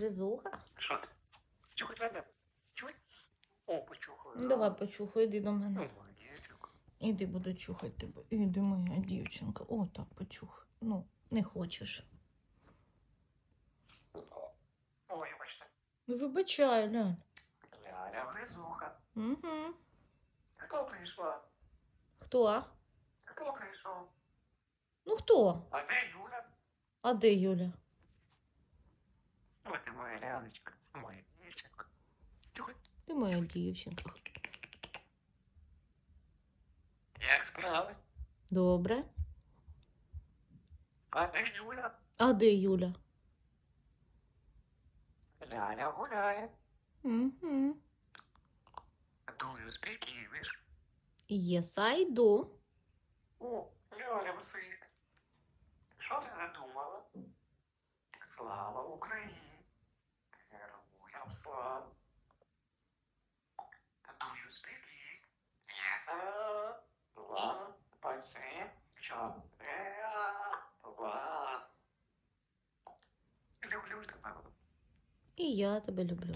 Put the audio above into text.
Гризуха? Що ти? Чухай треба? Чухай? О, почухаю. Ну, Давай почухай, іди до мене. Іди буду чухати тебе. Іди, моя дівчинка. О, так почухай. Ну, не хочеш. Ой, бачите. Ну, вибачай, Ляль. Ляля гризуха. Угу. Хто прийшла? Хто? Хто прийшов? Ну хто? А де Юля? А де Юля? Ти моя дівчинка. Ти моя дівчинка. Як справи? Добре. А де Юля? А де Юля? Ляля гуляє. Угу. Do you speak English? Yes, I do. О, Ляля Василь. Що ти надумала? Слава Україні! Героям слава! Do you speak English? Yes, sir. Люблю тебе. І я тебе люблю.